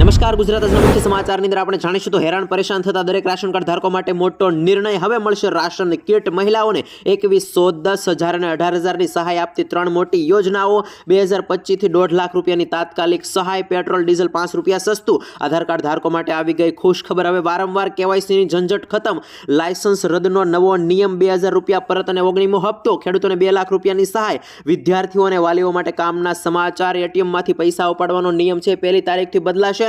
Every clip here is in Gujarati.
નમસ્કાર, ગુજરાત આજના મુખ્ય સમાચારની અંદર આપણે જાણીશું તો હેરાન પરેશાન થતા દરેક રાશન કાર્ડ ધારકો માટે મોટો નિર્ણય હવે મળશે રાશન કીટ મહિલાઓને. એકવીસો દસ હજાર અને અઢાર હજારની સહાય આપતી ત્રણ મોટી યોજનાઓ, બે હજાર પચીસથી દોઢ લાખ રૂપિયાની તાત્કાલિક સહાય, પેટ્રોલ, ડીઝલ પાંચ રૂપિયા સસ્તું. આધાર કાર્ડ ધારકો માટે આવી ગઈ ખુશ ખબર હવે વારંવાર કેવાયસીની ઝંઝટ ખતમ. લાયસન્સ રદનો નવો નિયમ બે હજાર રૂપિયા પરત અને ઓગણીમો હપ્તો, ખેડૂતોને બે લાખ રૂપિયાની સહાય. વિદ્યાર્થીઓ અને વાલીઓ માટે કામના સમાચાર, એટીએમમાંથી પૈસા ઉપાડવાનો નિયમ છે, પહેલી તારીખથી બદલાશે.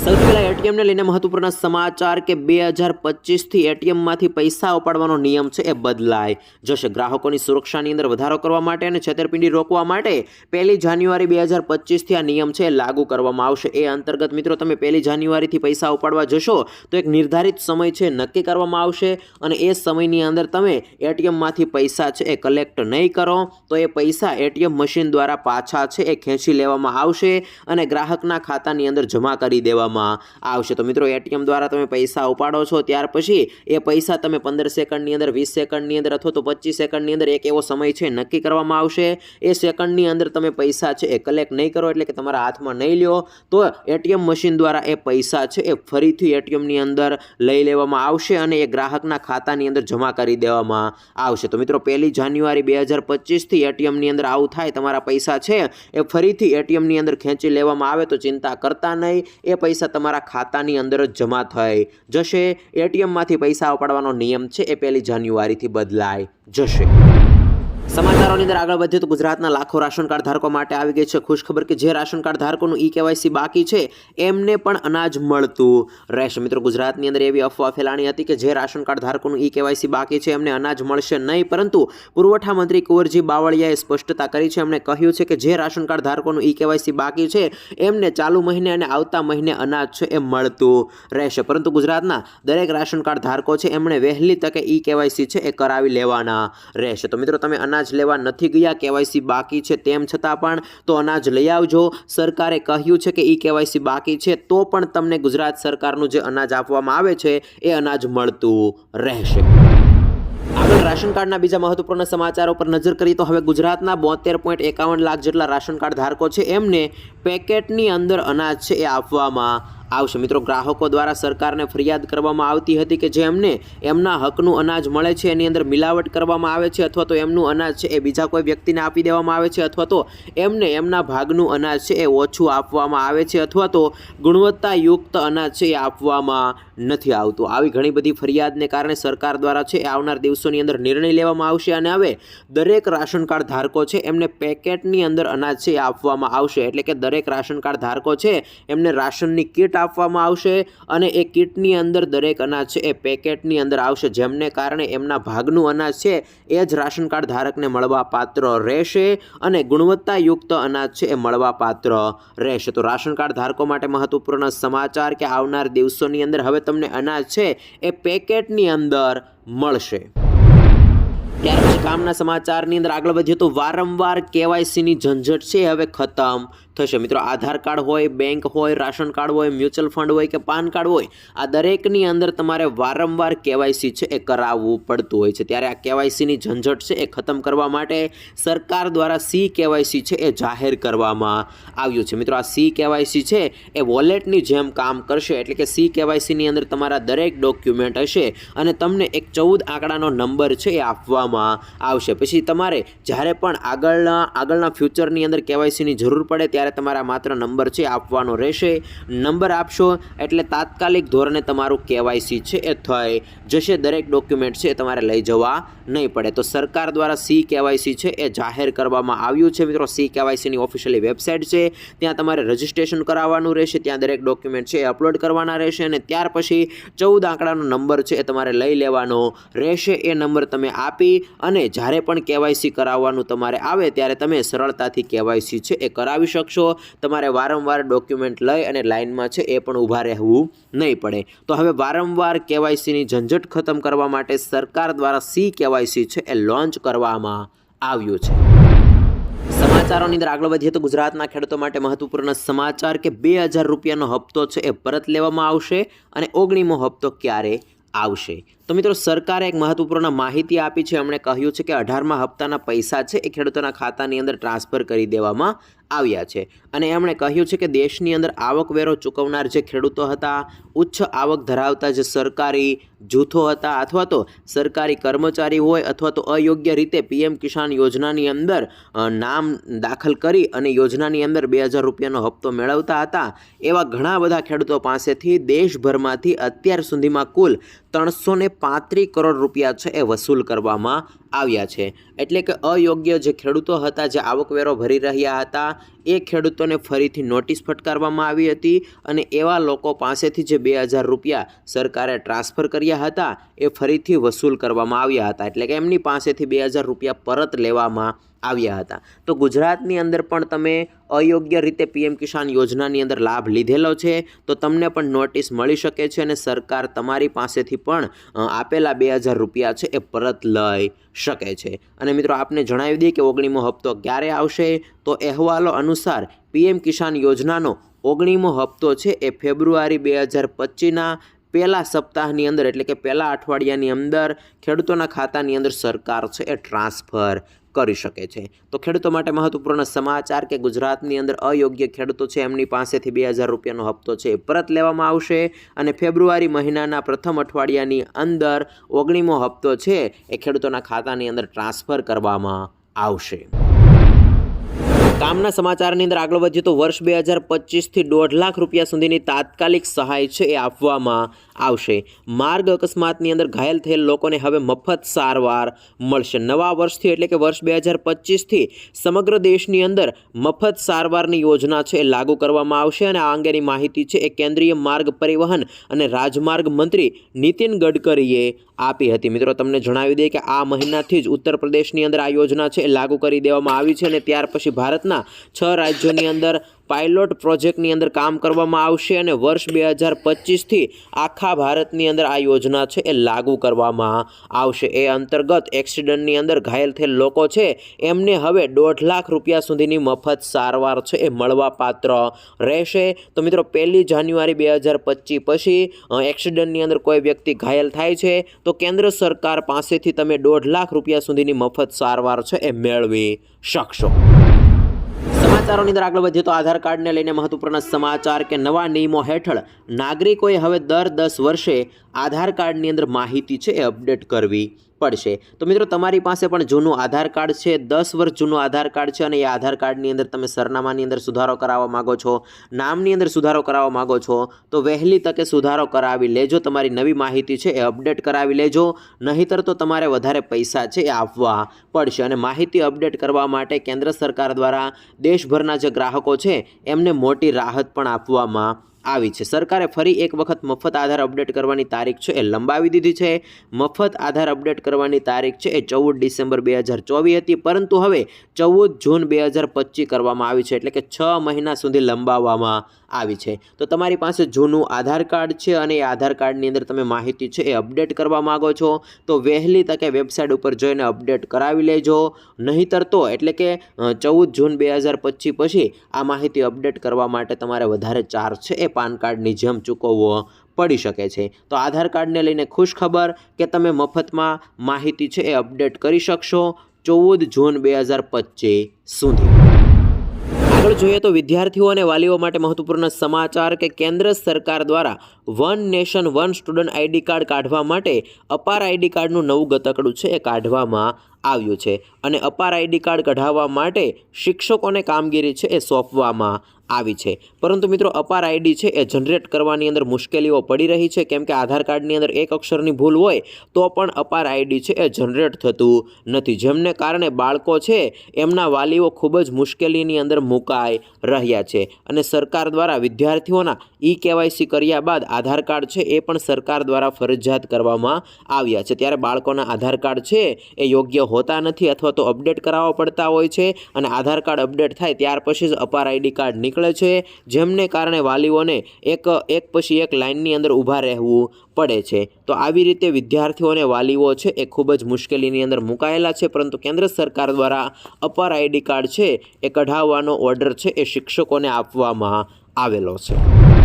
સૌથી પહેલાં એટીએમને લઈને મહત્વપૂર્ણ સમાચાર કે બે હજાર પચીસથી એટીએમમાંથી પૈસા ઉપાડવાનો નિયમ છે એ બદલાય. જશે ગ્રાહકોની સુરક્ષાની અંદર વધારો કરવા માટે અને છેતરપિંડી રોકવા માટે પહેલી જાન્યુઆરી બે હજાર પચીસથી આ નિયમ છે લાગુ કરવામાં આવશે. એ અંતર્ગત મિત્રો તમે પહેલી જાન્યુઆરીથી પૈસા ઉપાડવા જશો તો એક નિર્ધારિત સમય છે નક્કી કરવામાં આવશે અને એ સમયની અંદર તમે એટીએમમાંથી પૈસા છે એ કલેક્ટ નહીં કરો તો એ પૈસા એટીએમ મશીન દ્વારા પાછા છે એ ખેંચી લેવામાં આવશે અને ગ્રાહકના ખાતાની અંદર જમા કરી દેવામાં આવશે. તો મિત્રો, એટીએમ દ્વારા તમે પૈસા ઉપાડો છો, ત્યાર પછી એ પૈસા તમે પંદર સેકન્ડની અંદર, વીસ સેકન્ડની અંદર અથવા તો પચીસ સેકન્ડની અંદર એક એવો સમય છે, નક્કી કરવામાં આવશે. એ સેકન્ડની અંદર તમે પૈસા છે એ કલેક્ટ નહીં કરો, એટલે કે તમારા હાથમાં નહીં લ્યો. તો એટીએમ મશીન દ્વારા એ પૈસા છે એ ફરીથી એટીએમની અંદર લઈ લેવામાં આવશે અને એ ગ્રાહકના ખાતાની અંદર જમા કરી દેવામાં આવશે. તો મિત્રો, પહેલી જાન્યુઆરી બે હજાર પચીસથી એટીએમની અંદર આવું થાય, તમારા પૈસા છે એ ફરીથી એટીએમની અંદર ખેંચી લેવામાં આવે, તો ચિંતા કરતા નહીં. એ તમારા ખાતાની અંદર જ જમા થઈ. જશે. એટીએમમાંથી પૈસા ઉપાડવાનો નિયમ છે, એ પહેલી જાન્યુઆરીથી બદલાઈ જશે. સમાચારોની અંદર આગળ વધીએ તો ગુજરાતના લાખો રાશન કાર્ડ ધારકો માટે આવી ગઈ છે ખુશ ખબર કે જે રાશન કાર્ડ ધારકોનું ઈ કેવાયસી બાકી છે, એમને પણ અનાજ મળતું. રહેશે મિત્રો, ગુજરાતની અંદર એવી અફવા ફેલાણી હતી કે જે રાશન કાર્ડ ધારકોનું ઈ કેવાયસી બાકી છે, એમને અનાજ મળશે નહીં. પરંતુ પુરવઠા મંત્રી કુંવરજી બાવળિયાએ સ્પષ્ટતા કરી છે, એમણે કહ્યું છે કે જે રાશન કાર્ડ ધારકોનું ઈ કેવાયસી બાકી છે, એમને ચાલુ મહિને અને આવતા મહિને અનાજ છે, એ મળતું રહેશે. પરંતુ ગુજરાતના દરેક રાશન કાર્ડ ધારકો છે, એમણે વહેલી તકે ઈ કેવાયસી છે, એ કરાવી લેવાના રહેશે. તો મિત્રો, તમે અનાજ લેવા નથી ગયા, કેવાયસી બાકી છે તેમ છતાં પણ તો અનાજ લઈ આવજો. સરકારે કહ્યું છે કે ઈ કેવાયસી બાકી છે, તો પણ તમને ગુજરાત સરકારનું જે અનાજ આપવામાં આવે છે, એ અનાજ મળતું રહેશે. આગળ રાશન કાર્ડના બીજા મહત્વપૂર્ણ સમાચારો પર નજર કરીએ તો હવે ગુજરાતના બોતેર પોઈન્ટ એકાવન લાખ જેટલા રાશન કાર્ડ ધારકો છે, એમને પેકેટની અંદર અનાજ છે એ આપવામાં આવશે. મિત્રો, ગ્રાહકો દ્વારા સરકારને ફરિયાદ કરવામાં આવતી હતી કે જે એમને એમના હકનું અનાજ મળે છે, એની અંદર મિલાવટ કરવામાં આવે છે અથવા તો એમનું અનાજ છે એ બીજા કોઈ વ્યક્તિને આપી દેવામાં આવે છે અથવા તો એમને એમના ભાગનું અનાજ છે એ ઓછું આપવામાં આવે છે અથવા તો ગુણવત્તાયુક્ત અનાજ છે એ આપવામાં નથી આવતું. આવી ઘણી બધી ફરિયાદને કારણે સરકાર દ્વારા છે એ આવનાર દિવસોની અંદર નિર્ણય લેવામાં આવશે અને હવે દરેક રાશન કાર્ડ ધારકો છે એમને પેકેટની અંદર અનાજ છે એ આપવામાં આવશે. એટલે કે દરેક રાશન કાર્ડ ધારકો છે એમને રાશનની કીટ આપવામાં આવશે અને એ કીટની અંદર દરેક અનાજ છે, એ પેકેટની અંદર આવશે. જેમને કારણે એમના ભાગનું અનાજ છે, એ જ રાશન કાર્ડ ધારકને મળવા પાત્ર રહેશે અને ગુણવત્તાયુક્ત અનાજ છે, એ મળવા પાત્ર રહેશે. તો રાશન કાર્ડ ધારકો માટે મહત્વપૂર્ણ સમાચાર કે આવનાર દિવસોની અંદર હવે તમને અનાજ છે, એ પેકેટની અંદર મળશે. ત્યાર પછી કામના સમાચારની અંદર આગળ વધીએ તો વારંવાર કેવાયસીની ઝંઝટ છે, હવે ખતમ થશે. મિત્રો, આધાર કાર્ડ હોય, બેંક હોય, રાશન કાર્ડ હોય, મ્યુચ્યુઅલ ફંડ હોય કે પાન કાર્ડ હોય, આ દરેકની અંદર તમારે વારંવાર કેવાયસી છે એ કરાવવું પડતું હોય છે. ત્યારે આ કેવાયસીની ઝંઝટ છે એ ખતમ કરવા માટે સરકાર દ્વારા સી કેવાયસી છે એ જાહેર કરવામાં આવ્યું છે. મિત્રો, આ સી કેવાયસી છે એ વોલેટની જેમ કામ કરશે એટલે કે સી કેવાયસીની અંદર તમારા દરેક ડોક્યુમેન્ટ હશે અને તમને એક ચૌદ આંકડાનો નંબર છે એ આપવામાં આવશે. પછી તમારે જ્યારે પણ આગળના આગળના ફ્યુચરની અંદર કેવાયસીની જરૂર પડે ત્યારે તમારા માત્ર નંબર છે આપવાનો રહેશે. નંબર આપશો એટલે તાત્કાલિક ધોરણે તમારું કેવાયસી છે એ થઈ જશે. દરેક ડોક્યુમેન્ટ છે એ તમારે લઈ જવા નહીં પડે. તો સરકાર દ્વારા સી કેવાયસી છે એ જાહેર કરવામાં આવ્યું છે. મિત્રો, સી કેવાયસીની ઓફિશિયલી વેબસાઇટ છે. ત્યાં તમારે રજિસ્ટ્રેશન કરાવવાનું રહેશે. ત્યાં દરેક ડોક્યુમેન્ટ છે એ અપલોડ કરવાના રહેશે અને ત્યાર પછી ચૌદ આંકડાનો નંબર છે એ તમારે લઈ લેવાનો રહેશે. એ નંબર તમે આપી અને જ્યારે પણ કેવાયસી કરાવવાનું તમારે આવે ત્યારે તમે સરળતાથી કેવાયસી છે એ કરાવી શકશો. તમારે વારંવાર ડોક્યુમેન્ટ લઈ અને લાઇનમાં છે એ પણ ઊભા રહેવું નહીં પડે. તો હવે વારંવાર કેવાયસીની ઝંઝટ ખતમ કરવા માટે સરકાર દ્વારા સી કેવાયસી છે એ લોન્ચ કરવામાં આવ્યું છે. સમાચારોની અંદર આગળ વધીએ તો ગુજરાતના ખેડૂતો માટે મહત્વપૂર્ણ સમાચાર કે બે હજાર રૂપિયાનો હપ્તો છે એ પરત લેવામાં આવશે અને ઓગણીમો હપ્તો ક્યારે આવશે? તો મિત્રો, સરકારે એક મહત્વપૂર્ણ માહિતી આપી છે. એમણે કહ્યું છે કે અઢારમા હપ્તાના પૈસા છે એ ખેડૂતોના ખાતાની અંદર ટ્રાન્સફર કરી દેવામાં આવ્યા છે. અને એમણે કહ્યું છે કે દેશની અંદર આવકવેરો ચૂકવનાર જે ખેડૂતો હતા, ઉચ્ચ આવક ધરાવતા જે સરકારી જૂથો હતા અથવા તો સરકારી કર્મચારી હોય અથવા તો અયોગ્ય રીતે પીએમ કિસાન યોજનાની અંદર નામ દાખલ કરી અને યોજનાની અંદર બે હજાર રૂપિયાનો હપ્તો મેળવતા હતા. એવા ઘણા બધા ખેડૂતો પાસેથી દેશભરમાંથી અત્યાર સુધીમાં કુલ ત્રણસો પાંત્રીસ કરોડ રૂપિયા છે એ વસૂલ કરવામાં આવ્યા છે. એટલે કે અયોગ્ય જે ખેડૂતો હતા, જે આવકવેરો ભરી રહ્યા હતા, એ ખેડૂતોને ફરીથી નોટિસ ફટકારવામાં આવી હતી અને એવા લોકો પાસેથી જે બે હજાર રૂપિયા સરકારે ટ્રાન્સફર કર્યા હતા, એ ફરીથી વસૂલ કરવામાં આવ્યા હતા. એટલે કે એમની પાસેથી બે હજાર રૂપિયા પરત લેવામાં આવ્યા હતા. તો ગુજરાતની અંદર પણ તમે અયોગ્ય રીતે પીએમ કિસાન યોજનાની અંદર લાભ લીધેલો છે, તો તમને પણ નોટિસ મળી શકે છે અને સરકાર તમારી પાસેથી પણ આપેલા બે હજાર રૂપિયા છે એ પરત લઈ શકે છે. અને મિત્રો, આપને જણાવી દઈએ કે ઓગણીમો હપ્તો ક્યારે આવશે? તો અહેવાલો અનુસાર પીએમ કિસાન યોજનાનો ઓગણીમો હપ્તો છે એ ફેબ્રુઆરી બે હજાર પચીસના પહેલા સપ્તાહની અંદર, એટલે કે પહેલા અઠવાડિયાની અંદર ખેડૂતોના ખાતાની અંદર સરકાર છે એ ટ્રાન્સફર. કરી શકે છે. તો ખેડૂતો માટે મહત્વપૂર્ણ સમાચાર કે ગુજરાતની અંદર અયોગ્ય ખેડૂતો છે, એમની પાસેથી બે હજાર રૂપિયાનો હપ્તો છે પરત લેવામાં આવશે અને ફેબ્રુઆરી મહિનાના પ્રથમ અઠવાડિયાની અંદર ઓગણીમો હપ્તો છે એ ખેડૂતોના ખાતાની અંદર ટ્રાન્સફર કરવામાં આવશે. કામના સમાચારની અંદર આગળ વધીએ તો વર્ષ બે હજાર પચીસથી દોઢ લાખ રૂપિયા સુધીની તાત્કાલિક સહાય છે એ આપવામાં આવશે. માર્ગ અકસ્માતની અંદર ઘાયલ થયેલ લોકોને હવે મફત સારવાર મળશે. નવા વર્ષથી એટલે કે વર્ષ બે હજાર પચીસથી સમગ્ર દેશની અંદર મફત સારવારની યોજના છે એ લાગુ કરવામાં આવશે અને આ અંગેની માહિતી છે એ કેન્દ્રીય માર્ગ પરિવહન અને રાજમાર્ગ મંત્રી નીતિન ગડકરીએ આપી હતી. મિત્રો, તમને જણાવી દઈએ કે આ મહિનાથી જ ઉત્તર પ્રદેશની અંદર આ યોજના છે એ લાગુ કરી દેવામાં આવી છે અને ત્યાર પછી ભારતના છ રાજ્યોની અંદર પાયલોટ પ્રોજેક્ટની અંદર કામ કરવામાં આવશે અને વર્ષ બે હજાર પચીસથી આખા ભારતની અંદર આ યોજના છે એ લાગુ કરવામાં આવશે. એ અંતર્ગત એક્સિડન્ટની અંદર ઘાયલ થયેલ લોકો છે, એમને હવે દોઢ લાખ રૂપિયા સુધીની મફત સારવાર છે એ મળવાપાત્ર રહેશે. તો મિત્રો, પહેલી જાન્યુઆરી બે હજાર પચીસ પછી એક્સિડન્ટની અંદર કોઈ વ્યક્તિ ઘાયલ થાય છે, તો કેન્દ્ર સરકાર પાસેથી તમે દોઢ લાખ રૂપિયા સુધીની મફત સારવાર છે એ મેળવી શકશો. સમાચારોની અંદર આગળ વધીએ તો આધાર કાર્ડને લઈને મહત્વપૂર્ણ સમાચાર કે નવા નિયમો હેઠળ નાગરિકોએ હવે દર દસ વર્ષે આધાર કાર્ડની અંદર માહિતી છે એ અપડેટ કરવી. પડશે. તો મિત્રો, તમારી પાસે પણ જૂનું આધાર કાર્ડ છે, દસ વર્ષ જૂનું આધાર કાર્ડ છે અને એ આધાર કાર્ડની અંદર તમે સરનામાની અંદર સુધારો કરાવવા માગો છો, નામની અંદર સુધારો કરાવવા માગો છો, તો વહેલી તકે સુધારો કરાવી લેજો. તમારી નવી માહિતી છે એ અપડેટ કરાવી લેજો. નહીંતર તો તમારે વધારે પૈસા છે એ આપવા પડશે. અને માહિતી અપડેટ કરવા માટે કેન્દ્ર સરકાર દ્વારા દેશભરના જે ગ્રાહકો છે એમને મોટી રાહત પણ આપવામાં આવી છે. સરકારે ફરી એક વખત મફત આધાર અપડેટ કરવાની તારીખ છે એ લંબાવી દીધી છે. મફત આધાર અપડેટ કરવાની તારીખ છે એ ચૌદ ડિસેમ્બર બે હજાર ચોવીસ હતી, પરંતુ હવે ચૌદ જૂન બે હજાર પચીસ કરવામાં આવી છે, એટલે કે છ મહિના સુધી લંબાવવામાં આવી છે. તો તમારી પાસે જૂનું આધાર કાર્ડ છે અને એ આધાર કાર્ડની અંદર તમે માહિતી છે એ અપડેટ કરવા માગો છો, તો વહેલી તકે વેબસાઇટ ઉપર જોઈને અપડેટ કરાવી લેજો. નહીંતર તો એટલે કે ચૌદ જૂન બે હજાર પચીસ પછી આ માહિતી અપડેટ કરવા માટે તમારે વધારે ચાર્જ છે એ પાન કાર્ડની જેમ ચૂકવવો પડી શકે છે. તો આધાર કાર્ડને લઈને ખુશ ખબર કે તમે મફતમાં માહિતી છે એ અપડેટ કરી શકશો ચૌદ જૂન બે હજાર પચીસ સુધી. આગળ જોઈએ તો વિદ્યાર્થીઓ અને વાલીઓ માટે મહત્વપૂર્ણ સમાચાર કે કેન્દ્ર સરકાર દ્વારા one nation one student ID card કાઢવા માટે અપાર આઈડી કાર્ડનું નવું ગતકડું છે એ કાઢવામાં આવ્યું છે અને અપાર આઈડી કાર્ડ કઢાવવા માટે શિક્ષકોને કામગીરી છે એ સોંપવામાં આવી છે. પરંતુ મિત્રો, અપાર આઈડી છે એ જનરેટ કરવાની અંદર મુશ્કેલીઓ પડી રહી છે. કેમ કે આધાર કાર્ડની અંદર એક અક્ષરની ભૂલ હોય, તો પણ અપાર આઈડી છે એ જનરેટ થતું નથી. જેમને કારણે બાળકો છે, એમના વાલીઓ ખૂબ જ મુશ્કેલીની અંદર મુકાઈ રહ્યા છે અને સરકાર દ્વારા વિદ્યાર્થીઓના ઈ કેવાયસી કર્યા બાદ આધાર કાર્ડ છે એ પણ સરકાર દ્વારા ફરજિયાત કરવામાં આવ્યા છે. ત્યારે બાળકોના આધાર કાર્ડ છે એ યોગ્ય હોતા નથી અથવા તો અપડેટ કરાવવા પડતા હોય છે અને આધાર કાર્ડ અપડેટ થાય ત્યાર પછી જ અપાર આઈડી કાર્ડ નીકળે છે, જેમને કારણે વાલીઓને એક એક પછી એક લાઇનની અંદર ઊભા રહેવું પડે છે. તો આવી રીતે વિદ્યાર્થીઓને વાલીઓ છે એ ખૂબ જ મુશ્કેલીની અંદર મુકાયેલા છે, પરંતુ કેન્દ્ર સરકાર દ્વારા અપાર આઈડી કાર્ડ છે એ કઢાવવાનો ઓર્ડર છે એ શિક્ષકોને આપવામાં આવેલો છે.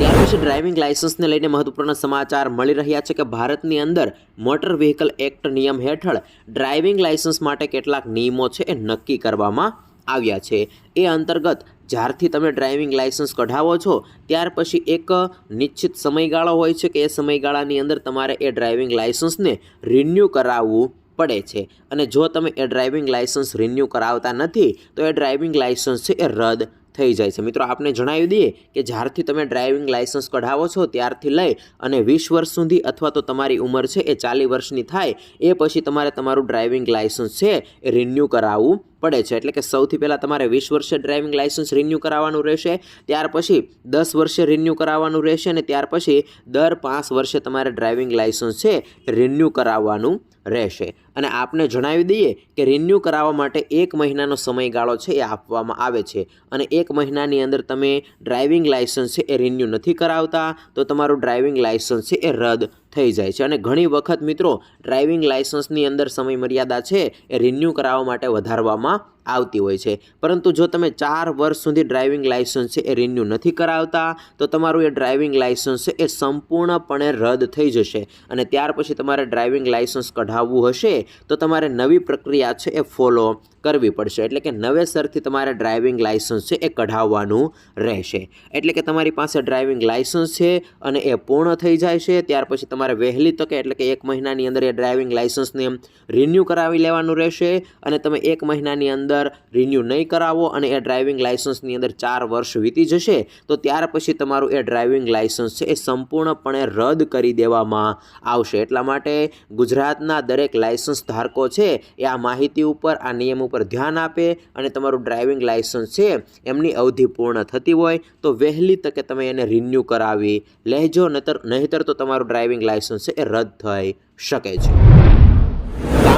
ત્યાર પછી ડ્રાઇવિંગ લાયસન્સને લઈને મહત્વપૂર્ણ સમાચાર મળી રહ્યા છે કે ભારતની અંદર મોટર વ્હીકલ એક્ટ નિયમ હેઠળ ડ્રાઇવિંગ લાયસન્સ માટે કેટલાક નિયમો છે એ નક્કી કરવામાં આવ્યા છે. એ અંતર્ગત જ્યારથી તમે ડ્રાઇવિંગ લાયસન્સ કઢાવો છો, ત્યાર પછી એક નિશ્ચિત સમયગાળો હોય છે કે એ સમયગાળાની અંદર તમારે એ ડ્રાઇવિંગ લાયસન્સને રિન્યૂ કરાવવું પડે છે. અને જો તમે એ ડ્રાઇવિંગ લાયસન્સ રિન્યૂ કરાવતા નથી, તો એ ડ્રાઇવિંગ લાયસન્સ છે એ રદ થઈ જાય છે. મિત્રો, આપને જણાવી દઈએ કે જ્યારથી તમે ડ્રાઇવિંગ લાઇસન્સ કઢાવો છો, ત્યારથી લઈ અને વીસ વર્ષ સુધી અથવા તો તમારી ઉંમર છે એ ચાલીસ વર્ષની થાય, એ પછી તમારે તમારું ડ્રાઇવિંગ લાઇસન્સ છે એ રિન્યૂ કરાવવું પડે છે. એટલે કે સૌથી પહેલાં તમારે વીસ વર્ષે ડ્રાઇવિંગ લાઇસન્સ રિન્યૂ કરાવવાનું રહેશે, ત્યાર પછી દસ વર્ષે રિન્યૂ કરાવવાનું રહેશે અને ત્યાર પછી દર પાંચ વર્ષે તમારે ડ્રાઇવિંગ લાઇસન્સ છે રિન્યૂ કરાવવાનું રહેશે. અને આપને જણાવી દઈએ કે રિન્યૂ કરાવવા માટે એક મહિનાનો સમયગાળો છે એ આપવામાં આવે છે. અને એક મહિનાની અંદર તમે ડ્રાઇવિંગ લાઇસન્સ છે એ રિન્યૂ નથી કરાવતા, તો તમારું ડ્રાઇવિંગ લાઇસન્સ છે એ રદ થઈ જાય છે. અને ઘણી વખત મિત્રો ડ્રાઇવિંગ લાઇસન્સની અંદર સમય મર્યાદા છે એ રિન્યૂ કરાવવા માટે વધારવામાં આવતી હોય છે. પરંતુ જો તમે ચાર વર્ષ સુધી ડ્રાઇવિંગ લાઇસન્સ છે એ રિન્યૂ નથી કરાવતા, તો તમારું એ ડ્રાઇવિંગ લાઇસન્સ છે એ સંપૂર્ણપણે રદ થઈ જશે. અને ત્યાર પછી તમારે ડ્રાઇવિંગ લાઇસન્સ કઢાવવું હશે, તો તમારે નવી પ્રક્રિયા છે એ ફોલો કરવી પડશે. એટલે કે નવેસરથી તમારે ડ્રાઇવિંગ લાઇસન્સ છે એ કઢાવવાનું રહેશે. એટલે કે તમારી પાસે ડ્રાઇવિંગ લાઇસન્સ છે અને એ પૂર્ણ થઈ જાય છે, ત્યાર પછી તમારે વહેલી તકે એટલે કે એક મહિનાની અંદર એ ડ્રાઇવિંગ લાઇસન્સને રિન્યૂ કરાવી લેવાનું રહેશે અને તમે એક મહિનાની અંદર રિન્યૂ નહીં કરાવો અને એ ડ્રાઇવિંગ લાઇસન્સની અંદર ચાર વર્ષ વીતી જશે, તો ત્યાર પછી તમારું એ ડ્રાઇવિંગ લાઇસન્સ છે એ સંપૂર્ણપણે રદ કરી દેવામાં આવશે. એટલા માટે ગુજરાતના દરેક લાઇસન્સ ધારકો છે એ આ માહિતી ઉપર, આ નિયમ ઉપર ધ્યાન આપે અને તમારું ડ્રાઇવિંગ લાઇસન્સ છે એમની અવધિ પૂર્ણ થતી હોય, તો વહેલી તકે તમે એને રિન્યૂ કરાવી લેજો નહીતર નહીતર તો તમારું ડ્રાઇવિંગ લાઇસન્સ છે એ રદ થઈ શકે છે.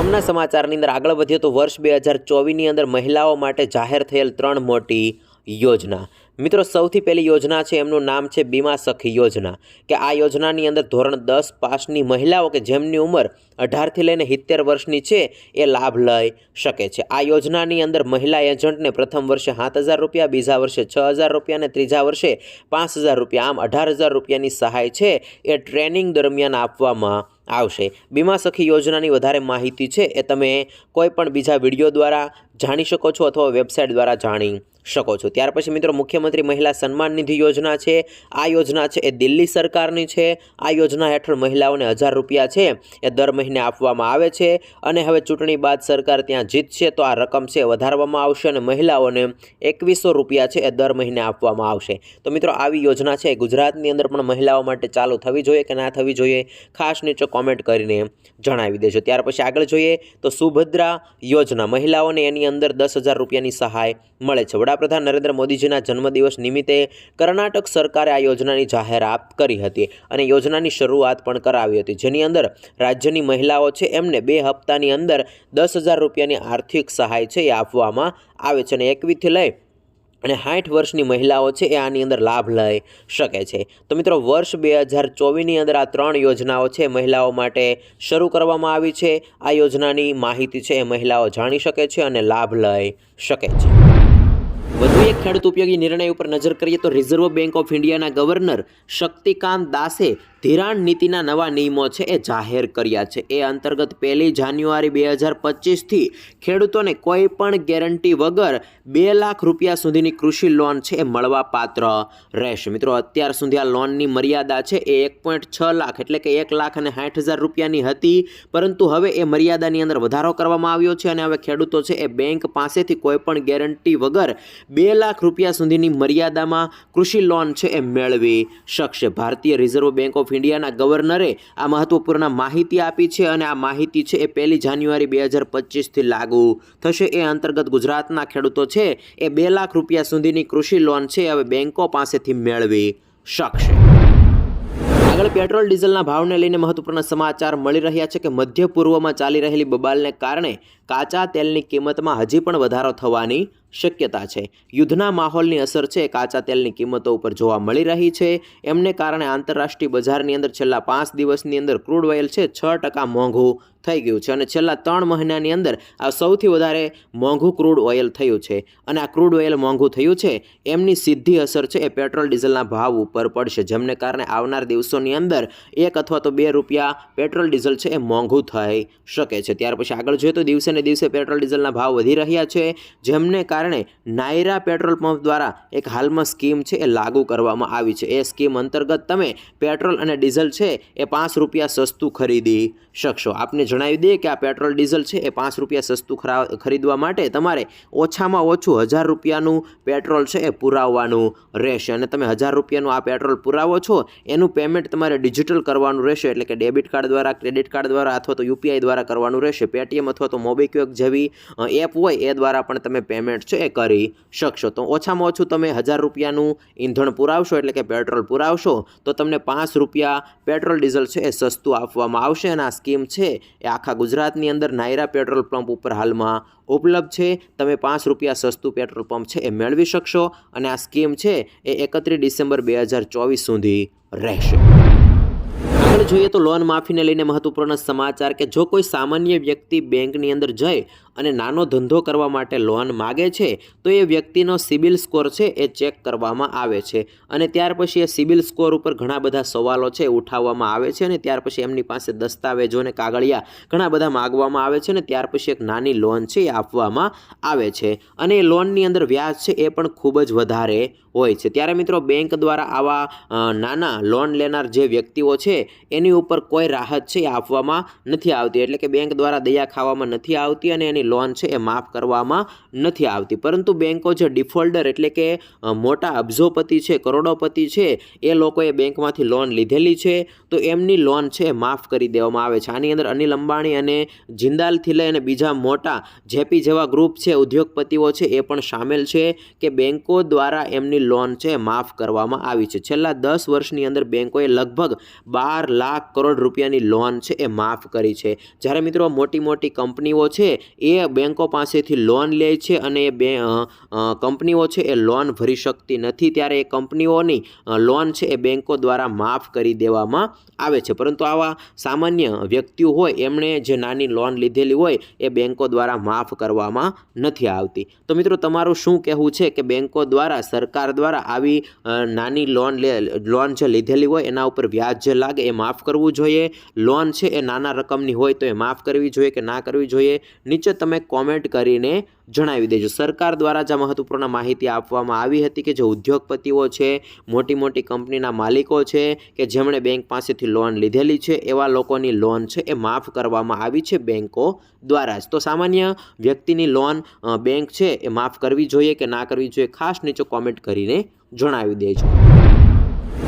ગામના સમાચારની અંદર આગળ વધીએ તો વર્ષ બે હજાર ચોવીસની અંદર મહિલાઓ માટે જાહેર થયેલ ત્રણ મોટી યોજના. મિત્રો, સૌથી પહેલી યોજના છે, એમનું નામ છે બીમા સખી યોજના. કે આ યોજનાની અંદર ધોરણ દસ પાસની મહિલાઓ કે જેમની ઉંમર અઢારથી લઈને સિત્તેર વર્ષની છે, એ લાભ લઈ શકે છે. આ યોજનાની અંદર મહિલા એજન્ટને પ્રથમ વર્ષે સાત હજાર રૂપિયા, બીજા વર્ષે છ હજાર રૂપિયા અને ત્રીજા વર્ષે પાંચ હજાર રૂપિયા, આમ અઢાર હજાર રૂપિયાની સહાય છે, એ ટ્રેનિંગ દરમિયાન આપવામાં આવશે. બીમા સખી યોજનાની વધારે માહિતી છે એ તમે કોઈ પણ બીજા વીડિયો દ્વારા જાણી શકો છો અથવા વેબસાઇટ દ્વારા જાણી શકો છો. ત્યાર પછી મિત્રો મુખ્યમંત્રી મહિલા સન્માન નિધિ યોજના છે. આ યોજના છે એ દિલ્હી સરકારની છે. આ યોજના હેઠળ મહિલાઓને હજાર રૂપિયા છે એ દર મહિને આપવામાં આવે છે અને હવે ચૂંટણી બાદ સરકાર ત્યાં જીતશે તો આ રકમ છે વધારવામાં આવશે અને મહિલાઓને એકવીસો રૂપિયા છે એ દર મહિને આપવામાં આવશે. તો મિત્રો આવી યોજના છે ગુજરાતની અંદર પણ મહિલાઓ માટે ચાલુ થવી જોઈએ કે ના થવી જોઈએ ખાસ નીચે કોમેન્ટ કરીને જણાવી દેજો. ત્યાર પછી આગળ જોઈએ તો સુભદ્રા યોજના મહિલાઓને એની અંદર દસ હજાર રૂપિયાની સહાય મળે છે. વડાપ્રધાન નરેન્દ્ર મોદીજીના જન્મદિવસ નિમિત્તે કર્ણાટક સરકારે આ યોજનાની જાહેરાત કરી હતી અને યોજનાની શરૂઆત પણ કરાવી હતી. જેની અંદર રાજ્યની મહિલાઓ છે, એમને બે હપ્તાની અંદર દસ હજાર રૂપિયાની આર્થિક સહાય છે એ આપવામાં આવે છે અને એકવીસથી લઈ અને સાઠ વર્ષની મહિલાઓ છે એ આની અંદર લાભ લઈ શકે છે. તો મિત્રો, વર્ષ બે હજાર ચોવીસની અંદર આ ત્રણ યોજનાઓ છે મહિલાઓ માટે શરૂ કરવામાં આવી છે. આ યોજનાની માહિતી છે એ મહિલાઓ જાણી શકે છે અને લાભ લઈ શકે છે. વધુ એક ખેડૂત ઉપયોગી નિર્ણય ઉપર નજર કરીએ તો રિઝર્વ બેંક ઓફ ઇન્ડિયાના ગવર્નર શક્તિકાંત દાસે ધિરાણ નીતિના નવા નિયમો છે એ જાહેર કર્યા છે. એ અંતર્ગત પહેલી જાન્યુઆરી બે હજાર પચીસથી ખેડૂતોને કોઈ પણ ગેરંટી વગર બે લાખ રૂપિયા સુધીની કૃષિ લોન છે એ મળવા પાત્ર રહેશે. મિત્રો, અત્યાર સુધી આ લોનની મર્યાદા છે એ એક પોઈન્ટ છ લાખ એટલે કે એક લાખ અને સાઠ હજાર રૂપિયાની હતી. પરંતુ હવે એ મર્યાદાની અંદર વધારો કરવામાં આવ્યો છે અને હવે ખેડૂતો છે એ બેંક પાસેથી કોઈ પણ ગેરંટી વગર બે લાખ રૂપિયા સુધીની મર્યાદામાં કૃષિ લોન છે એ મેળવી શકશે. ભારતીય રિઝર્વ બેંક ઓફ ઇન્ડિયાના ગવર્નરે આ મહત્વપૂર્ણ માહિતી આપી છે અને આ માહિતી છે એ પહેલી જાન્યુઆરી બે હજાર પચીસથી લાગુ થશે. એ અંતર્ગત ગુજરાતના ખેડૂતો છે એ બે લાખ રૂપિયા સુધીની કૃષિ લોન છે હવે બેંકો પાસેથી મેળવી શકશે. આગળ પેટ્રોલ, ડીઝલના ભાવને લઈને મહત્વપૂર્ણ સમાચાર મળી રહ્યા છે કે મધ્ય પૂર્વમાં ચાલી રહેલી બબાલને કારણે કાચા તેલની કિંમતમાં હજી પણ વધારો થવાની શક્યતા છે. યુદ્ધના માહોલની અસર છે. કાચા તેલની કિંમતો ઉપર જોવા મળી રહી છે. એમને કારણે આંતરરાષ્ટ્રીય બજારની અંદર છેલ્લા પાંચ દિવસની અંદર ક્રૂડ ઓઇલ છે છ ટકા મોંઘું થઈ ગયું છે અને છેલ્લા ત્રણ મહિનાની અંદર આ સૌથી વધારે મોંઘું ક્રૂડ ઓઇલ થયું છે. અને આ ક્રૂડ ઓઇલ મોંઘું થયું છે એમની સીધી અસર છે એ પેટ્રોલ ડીઝલના ભાવ ઉપર પડશે, જેમને કારણે આવનાર દિવસોની અંદર એક અથવા તો બે રૂપિયા પેટ્રોલ ડીઝલ છે એ મોંઘું થઈ શકે છે. ત્યાર પછી આગળ જોઈએ તો દિવસે ને દિવસે પેટ્રોલ ડીઝલના ભાવ વધી રહ્યા છે, જેમને કારણે નાયરા પેટ્રોલ પંપ દ્વારા એક હાલમાં સ્કીમ છે એ લાગુ કરવામાં આવી છે. એ સ્કીમ અંતર્ગત તમે પેટ્રોલ અને ડીઝલ છે એ પાંચ રૂપિયા સસ્તું ખરીદી શકશો. આપને જણાવી દઈએ કે આ પેટ્રોલ ડીઝલ છે એ પાંચ રૂપિયા સસ્તું ખરા, ખરીદવા માટે તમારે ઓછામાં ઓછું હજાર રૂપિયાનું પેટ્રોલ છે એ પુરાવવાનું રહેશે. અને તમે હજાર રૂપિયાનું આ પેટ્રોલ પુરાવો છો, એનું પેમેન્ટ તમારે ડિજિટલ કરવાનું રહેશે, એટલે કે ડેબિટ કાર્ડ દ્વારા, ક્રેડિટ કાર્ડ દ્વારા અથવા તો યુપીઆઈ દ્વારા કરવાનું રહેશે. પેટીએમ અથવા તો મોબીક્વિક જેવી એપ હોય એ દ્વારા પણ તમે પેમેન્ટ છે એ કરી શકશો. તો ઓછામાં ઓછું તમે હજાર રૂપિયાનું ઈંધણ પુરાવશો, એટલે કે પેટ્રોલ પુરાવશો, તો તમને પાંચ રૂપિયા પેટ્રોલ ડીઝલ છે એ સસ્તું આપવામાં આવશે અને આ સ્કીમ છે એ આખા ગુજરાતની અંદર નાયરા પેટ્રોલ પંપ ઉપર હાલમાં ઉપલબ્ધ છે. તમે પાંચ રૂપિયા સસ્તું પેટ્રોલ પંપ છે એ મેળવી શકશો અને આ સ્કીમ છે એ એકત્રીસ ડિસેમ્બર બે હજાર ચોવીસ સુધી રહેશે. જોઈએ તો લોન માફીને લઈને મહત્વપૂર્ણ સમાચાર કે જો કોઈ સામાન્ય વ્યક્તિ બેંકની અંદર જઈ અને નાનો ધંધો કરવા માટે લોન માગે છે, તો એ વ્યક્તિનો સિબિલ સ્કોર છે એ ચેક કરવામાં આવે છે. અને ત્યાર પછી એ સિબિલ સ્કોર ઉપર ઘણા બધા સવાલો છે ઉઠાવવામાં આવે છે અને ત્યાર પછી એમની પાસે દસ્તાવેજો અને કાગળિયા ઘણા બધા માગવામાં આવે છે અને ત્યાર પછી એક નાની લોન છે એ આપવામાં આવે છે. અને એ લોનની અંદર વ્યાજ છે એ પણ ખૂબ જ વધારે હોય છે. ત્યારે મિત્રો બેંક દ્વારા આવા નાના લોન લેનાર જે વ્યક્તિઓ છે, એની ઉપર કોઈ રાહત છે એ આપવામાં નથી આવતી. એટલે કે બેંક દ્વારા દયા ખાવામાં નથી આવતી અને એની લોન છે એ માફ કરવામાં નથી આવતી. પરંતુ બેન્કો જે ડિફોલ્ટર એટલે કે મોટા અબજોપતિ છે, કરોડોપતિ છે, એ લોકોએ બેંકમાંથી લોન લીધેલી છે. તો એમની લોન છે એ માફ કરી દેવામાં આવે છે. આની અંદર અનિલ અંબાણી અને જિંદાલથી લઈ અને બીજા મોટા જેપી જેવા ગ્રુપ છે, ઉદ્યોગપતિઓ છે, એ પણ સામેલ છે કે બેન્કો દ્વારા એમની લોન છે માફ કરવામાં આવી છે. છેલ્લા દસ વર્ષની અંદર બેન્કોએ લગભગ બાર લાખ કરોડ રૂપિયાની લોન છે એ માફ કરી છે. જ્યારે મિત્રો મોટી મોટી કંપનીઓ છે, એ બેંકો પાસેથી લોન લે છે અને એ બે કંપનીઓ છે એ લોન ભરી શકતી નથી. ત્યારે એ કંપનીઓની લોન છે એ બેન્કો દ્વારા માફ કરી દેવામાં આવે છે. પરંતુ આવા સામાન્ય વ્યક્તિઓ હોય, એમણે જે નાની લોન લીધેલી હોય, એ બેન્કો દ્વારા માફ કરવામાં નથી આવતી. તો મિત્રો, તમારું શું કહેવું છે કે બેન્કો દ્વારા, સરકાર દ્વારા આવી નાની લોન લે, લોન જે લીધેલી હોય, એના ઉપર વ્યાજ જે લાગે, એ માફ કરવું જોઈએ? લોન છે એ નાના રકમની હોય તો એ માફ કરવી જોઈએ કે ના કરવી જોઈએ? નીચે તમે કોમેન્ટ કરીને જણાવી દેજો. સરકાર દ્વારા જે મહત્વપૂર્ણ માહિતી આપવામાં આવી હતી કે જે ઉદ્યોગપતિઓ છે મોટી મોટી કંપનીના માલિકો છે, કે જેમણે બેંક પાસેથી લોન લીધેલી છે, એવા લોકોની લોન છે એ માફ કરવામાં આવી છે બેંકો દ્વારા જ. તો સામાન્ય વ્યક્તિની લોન બેંક છે એ માફ કરવી જોઈએ કે ના કરવી જોઈએ, ખાસ નીચે કોમેન્ટ કરીને જણાવી દેજો.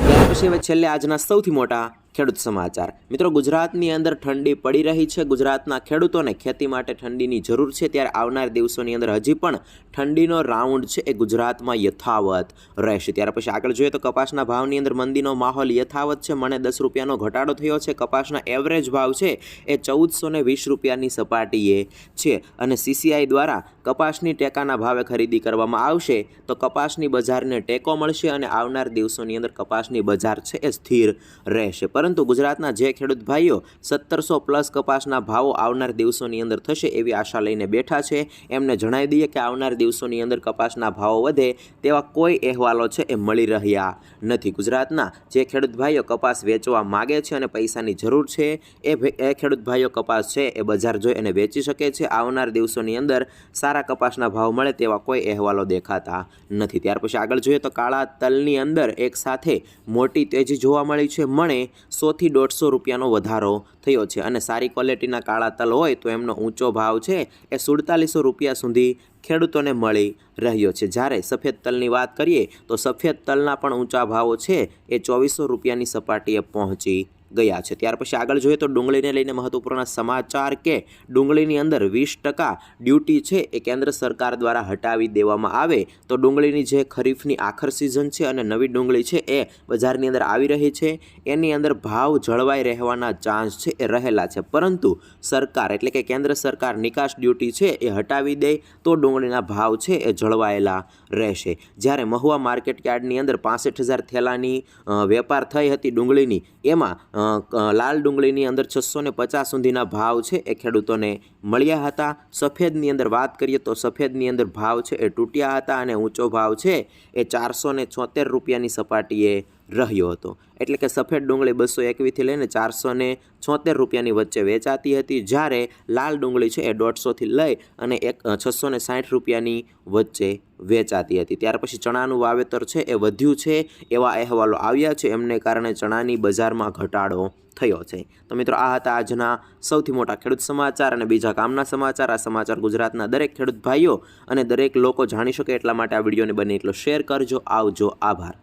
ત્યાર છેલ્લે આજના સૌથી મોટા ખેડૂત સમાચાર. મિત્રો, ગુજરાતની અંદર ઠંડી પડી રહી છે. ગુજરાતના ખેડૂતોને ખેતી માટે ઠંડીની જરૂર છે. ત્યારે આવનાર દિવસોની અંદર હજી પણ ઠંડીનો રાઉન્ડ છે એ ગુજરાતમાં યથાવત રહેશે. ત્યાર પછી આગળ જોઈએ તો કપાસના ભાવની અંદર મંદીનો માહોલ યથાવત છે. મને દસ રૂપિયાનો ઘટાડો થયો છે. કપાસના એવરેજ ભાવ છે એ ચૌદસો ને વીસ રૂપિયાની સપાટીએ છે. અને સીસીઆઈ દ્વારા કપાસની ટેકાના ભાવે ખરીદી કરવામાં આવશે તો કપાસની બજારને ટેકો મળશે અને આવનાર દિવસોની અંદર કપાસની બજાર છે એ સ્થિર રહેશે. પરંતુ ગુજરાતના જે ખેડૂત ભાઈઓ સત્તરસો પ્લસ કપાસના ભાવો આવનાર દિવસોની અંદર થશે એવી આશા લઈને બેઠા છે. એમને જણાવી દઈએ કે આવનાર દિવસોની અંદર કપાસના ભાવો વધે તેવા કોઈ અહેવાલો છે એ મળી રહ્યા નથી. ગુજરાતના જે ખેડૂત ભાઈઓ કપાસ વેચવા માગે છે અને પૈસાની જરૂર છે એ એ ખેડૂત ભાઈઓ કપાસ છે એ બજાર જોઈ અને વેચી શકે છે. આવનાર દિવસોની અંદર સારા કપાસના ભાવ મળે તેવા કોઈ અહેવાલો દેખાતા નથી. ત્યાર પછી આગળ જોઈએ તો કાળા તલની અંદર એક સાથે મોટી તેજી જોવા મળી છે. મણે સોથી દોઢસો રૂપિયાનો વધારો થયો છે અને સારી ક્વોલિટીના કાળા તલ હોય તો એમનો ઊંચો ભાવ છે એ સુડતાલીસો રૂપિયા સુધી ખેડૂતોને મળી રહ્યો છે. જ્યારે સફેદ તલની વાત કરીએ તો સફેદ તલના પણ ઊંચા ભાવો છે એ ચોવીસો રૂપિયાની સપાટીએ પહોંચી ગયા છે. ત્યાર પછી આગળ જોઈએ તો ડુંગળીને લઈને મહત્વપૂર્ણ સમાચાર કે ડુંગળીની અંદર વીસ ટકા ડ્યુટી છે એ કેન્દ્ર સરકાર દ્વારા હટાવી દેવામાં આવે તો ડુંગળીની જે ખરીફની આખર સિઝન છે અને નવી ડુંગળી છે એ બજારની અંદર આવી રહી છે. એની અંદર ભાવ જળવાઈ રહેવાના ચાન્સ છે એ રહેલા છે. પરંતુ સરકાર એટલે કે કેન્દ્ર સરકાર નિકાસ ડ્યુટી છે એ હટાવી દે તો ડુંગળીના ભાવ છે એ જળવાયેલા રહેશે. જ્યારે મહુવા માર્કેટ યાર્ડની અંદર પાસઠ હજાર થેલાની વેપાર થઈ હતી ડુંગળીની, એમાં લાલ ડુંગળીની અંદર છસો ને પચાસ સુધીના ભાવ છે એ ખેડૂતોને મળ્યા હતા. સફેદની અંદર વાત કરીએ તો સફેદની અંદર ભાવ છે એ તૂટ્યા હતા અને ઊંચો ભાવ છે એ ચારસો ને છોતેર રૂપિયાની સપાટીએ રહ્યો હતો. એટલે કે સફેદ ડુંગળી બસો એકવીસથી લઈને ચારસો ને છોતેર રૂપિયાની વચ્ચે વેચાતી હતી, જ્યારે લાલ ડુંગળી છે એ દોઢસોથી લઈ અને એક છસો ને સાઠ રૂપિયાની વચ્ચે વેચાતી હતી. ત્યાર પછી ચણાનું વાવેતર છે એ વધ્યું છે, એવા અહેવાલો આવ્યા છે. એમને કારણે ચણાની બજારમાં ઘટાડો થયો છે. તો મિત્રો, આ હતા આજના સૌથી મોટા ખેડૂત સમાચાર અને બીજા કામના સમાચાર. આ સમાચાર ગુજરાતના દરેક ખેડૂત ભાઈઓ અને દરેક લોકો જાણી શકે એટલા માટે આ વિડીયોને બને એટલો શેર કરજો. આવજો. આભાર.